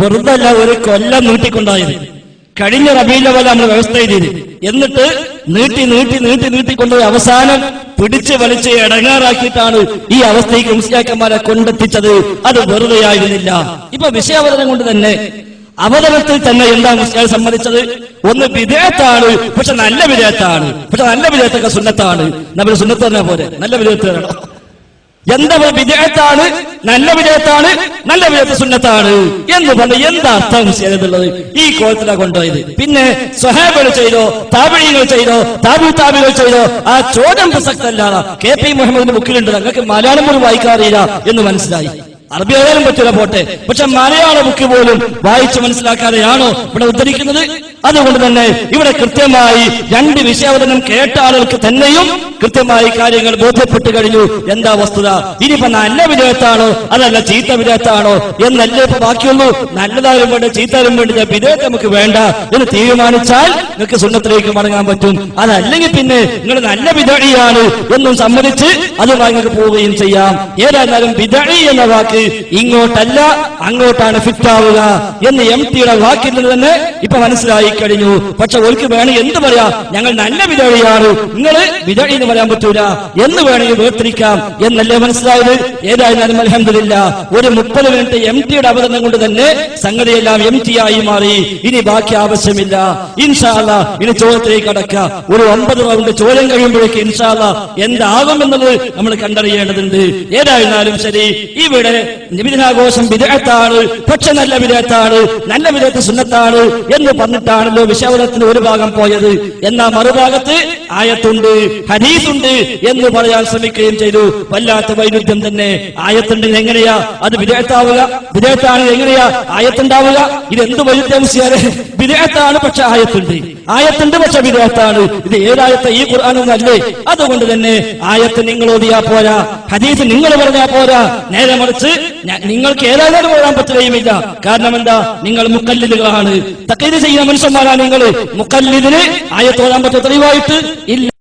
വെറുതെ അല്ല ഒരു കൊല്ലം നീട്ടിക്കൊണ്ടായത്. കഴിഞ്ഞ റബീല പോലെ നമ്മൾ വ്യവസ്ഥ ചെയ്തത് എന്നിട്ട് നീട്ടി നീട്ടി നീട്ടി നീട്ടിക്കൊണ്ടുപോയി അവസാനം പിടിച്ച് വലിച്ച് ഇടങ്ങാറാക്കിയിട്ടാണ് ഈ അവസ്ഥയ്ക്ക് മുസ്ലിയാക്കന്മാരെ കൊണ്ടെത്തിച്ചത്. അത് വെറുതെ ആയിരുന്നില്ല. ഇപ്പൊ വിഷയാവതരണം കൊണ്ട് തന്നെ അവതരണത്തിൽ തന്നെ എന്താ മുസ്ലിം സമ്മതിച്ചത്? ഒന്ന് വിധേയത്താണ് പക്ഷെ നല്ല വിധേയത്താണ് പക്ഷെ നല്ല വിധേയത്തൊക്കെ സുന്നത്താണ്. നമ്മൾ സുന്നത്ത് പോലെ നല്ല വിധേയത്ത് എന്താ വിജയത്താണ്? നല്ല വിജയത്താണ് നല്ല വിജയത്ത് സുന്നത്താണ്. എന്ന് പറഞ്ഞ് എന്താ അർത്ഥം ചെയ്തിട്ടുള്ളത്? ഈ കോലത്തിലാ കൊണ്ടുപോയത്. പിന്നെ സ്വഹാബികൾ ചെയ്തോ താപിഴികൾ ചെയ്തോ താബി താബികൾ ചെയ്തോ ആ ചോദ്യം പ്രസക്തല്ലാതെ. കെ പി മുഹമ്മദിന്റെ ബുക്കിലുണ്ട്. നിങ്ങൾക്ക് മലയാളം പോലും വായിക്കാറില്ല എന്ന് മനസ്സിലായി. അറബി ആയാലും പറ്റില്ല പോട്ടെ. പക്ഷെ മലയാള ബുക്ക് പോലും വായിച്ച് മനസ്സിലാക്കാതെയാണോ ഇവിടെ ഉദ്ധരിക്കുന്നത്? അതുകൊണ്ട് തന്നെ ഇവിടെ കൃത്യമായി രണ്ട് വിഷയാവതരണം കേട്ട ആളുകൾക്ക് തന്നെയും കൃത്യമായി കാര്യങ്ങൾ ബോധ്യപ്പെട്ട് കഴിഞ്ഞു. എന്താ വസ്തുത? ഇനിയിപ്പോ നല്ല വിധേയത്താണോ? അതല്ല ചീത്ത വിധേയത്താണോ? എന്നല്ലേ ഇപ്പൊ ബാക്കിയുള്ളൂ. നല്ലതായാലും വേണ്ട ചീത്തായാലും വേണ്ട വിധേയത്ത് നമുക്ക് വേണ്ട എന്ന് തീരുമാനിച്ചാൽ നിങ്ങൾക്ക് സുന്നത്തിലേക്ക് മടങ്ങാൻ പറ്റും. അതല്ലെങ്കിൽ പിന്നെ നിങ്ങൾ നല്ല വിധേയാണ് എന്നും സമ്മതിച്ച് അതുമായി നിങ്ങൾക്ക് പോവുകയും ചെയ്യാം. ഏതായാലും വിധഴി എന്ന വാക്ക് ഇങ്ങോട്ടല്ല അങ്ങോട്ടാണ് ഫിറ്റ് ആവുക എന്ന് എം ടിയുടെ വാക്കിൽ നിന്ന് തന്നെ ഇപ്പൊ മനസ്സിലായി കഴിഞ്ഞു. പക്ഷെ ഒരിക്കൽ വേണമെങ്കിൽ എന്ത് പറയാ? ഞങ്ങൾ നല്ല വിതഴിയാണ് നിങ്ങൾ വിതഴി എന്ന് പറയാൻ പറ്റൂല. എന്ന് വേണമെങ്കിൽ വേർതിരിക്കാം എന്നല്ലേ മനസ്സിലായത്? ഏതായിരുന്നാലും അലഹമില്ല ഒരു മുപ്പത് മിനിറ്റ് എം ടിയുടെ അവതരണം കൊണ്ട് തന്നെ സംഗതിയെല്ലാം എം ടി ആയി മാറി. ഇനി ബാക്കി ആവശ്യമില്ല. ഇൻഷാല്ല ഇനി ചോദ്യത്തിലേക്ക് കടക്കാം ഒരു ഒമ്പത് റൗണ്ട് ചോദ്യം കഴിയുമ്പോഴേക്ക് ഇൻഷാല്ല എന്താകും എന്നുള്ളത് നമ്മൾ കണ്ടറിയേണ്ടതുണ്ട്. ഏതായിരുന്നാലും ശരി. ഇവിടെ നിബിദിനാഘോഷം വിദേഹത്താണ് പക്ഷെ നല്ല വിദേഹത്താണ് നല്ല വിദേഹത്ത് സുന്നത്താണ് എന്ന് പറഞ്ഞിട്ടാണല്ലോ വിശാവലത്തിന് ഒരു ഭാഗം പോയത്. എന്നാൽ മറുഭാഗത്ത് ആയത്തുണ്ട് ഹരീസുണ്ട് എന്ന് പറയാൻ ശ്രമിക്കുകയും ചെയ്തു. വല്ലാത്ത വൈരുദ്ധ്യം തന്നെ. ആയത്തുണ്ടെങ്കിൽ എങ്ങനെയാ? അത് വിദേഹത്താവുക? വിദേഹത്താണെങ്കിൽ എങ്ങനെയാ? ആയത്തുണ്ടാവുക? ഇത് എന്ത് വൈരുദ്ധ്യം ചെയ്യാതെ വിദേഹത്താണ് പക്ഷെ ആയത്തുണ്ട്. ആയത്തുണ്ട് പക്ഷെ വിദേഹത്താണ്. ഇത് ഏതായത്തെ ഈ ഖുർആാനൊന്നല്ലേ അതുകൊണ്ട് തന്നെ ആയത്ത് നിങ്ങൾ ഓതിയാ പോരാ. ഹദീസ് നിങ്ങൾ പറഞ്ഞാ പോരാ. നേരെ മറിച്ച് നിങ്ങൾക്ക് ഏതായാലും ഓടാൻ പറ്റുകയുമില്ല. കാരണം എന്താ? നിങ്ങൾ മുക്കല്ലിലുകളാണ്. തക്കീത് ചെയ്യുന്ന മനുഷ്യന്മാരാണ് നിങ്ങൾ. മുക്കല്ലിതിന് ആയത്ത് ഓടാൻ പറ്റുന്ന തെളിവായിട്ട് إلا